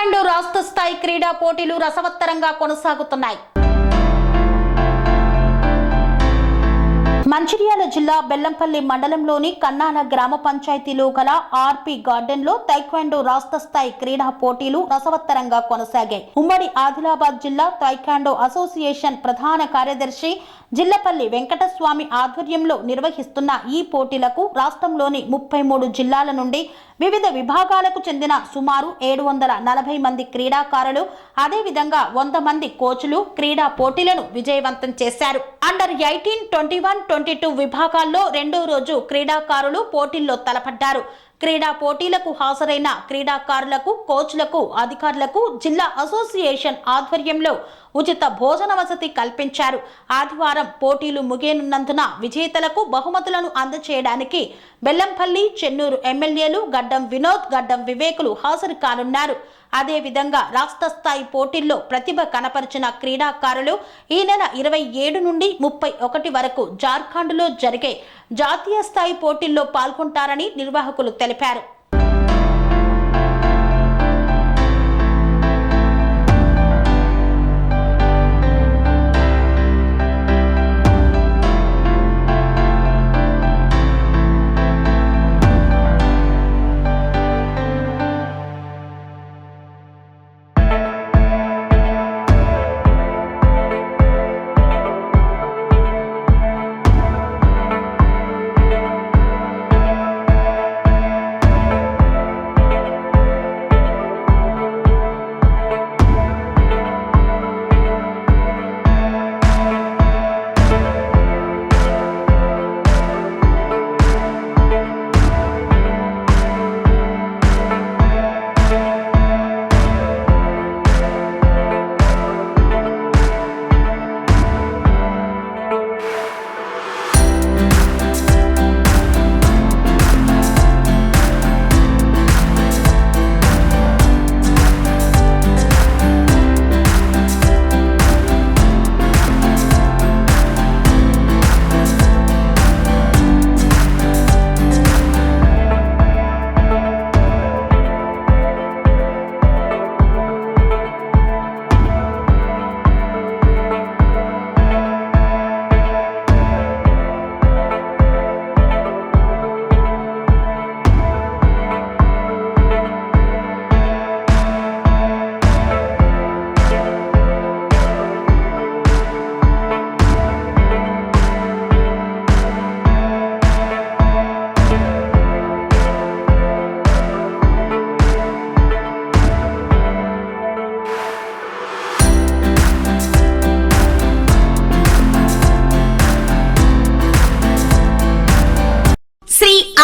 రాష్ట్ర స్థాయి క్రీడా పోటీలు రసవత్తరంగా కొనసాగుతున్నాయి. మంచిర్యాల జిల్లా బెల్లంపల్లి మండలంలోని కన్నాన గ్రామ పంచాయతీలో గల ఆర్పి గార్డెన్లో తైక్వాండో రాష్ట్ర స్థాయి క్రీడా పోటీలు రసవత్తరంగా కొనసాగాయి. ఉమ్మడి ఆదిలాబాద్ జిల్లా తైక్వాండో అసోసియేషన్ ప్రధాన కార్యదర్శి జిల్లపల్లి వెంకటస్వామి ఆధ్వర్యంలో నిర్వహిస్తున్న ఈ పోటీలకు రాష్ట్రంలోని ముప్పై మూడు జిల్లాల నుండి వివిధ విభాగాలకు చెందిన సుమారు ఏడు వందల నలభై మంది క్రీడాకారులు అదేవిధంగా వంద మంది కోచ్లు క్రీడా పోటీలను విజయవంతం చేశారు. Under eighteen twenty one twenty two విభాగాల్లో రెండో రోజు క్రీడాకారులు పోటీల్లో తలపడ్డారు. క్రీడా పోటీలకు హాజరైన క్రీడాకారులకు కోచ్లకు అధికారులకు జిల్లా అసోసియేషన్ ఆధ్వర్యంలో ఉచిత భోజన వసతి కల్పించారు. ఆదివారం పోటీలు ముగియనున్నందున విజేతలకు బహుమతులను అందచేయడానికి బెల్లంపల్లి చెన్నూరు ఎమ్మెల్యేలు గడ్డం వినోద్ గడ్డం వివేకులు హాజరు కానున్నారు. అదేవిధంగా రాష్ట్ర స్థాయి పోటీల్లో ప్రతిభ కనపరిచిన క్రీడాకారులు ఈ నెల ఇరవై ఏడు నుండి ముప్పై ఒకటి వరకు జార్ఖండ్లో జరిగే జాతీయ స్థాయి పోటీల్లో పాల్గొంటారని నిర్వాహకులు తెలిపారు.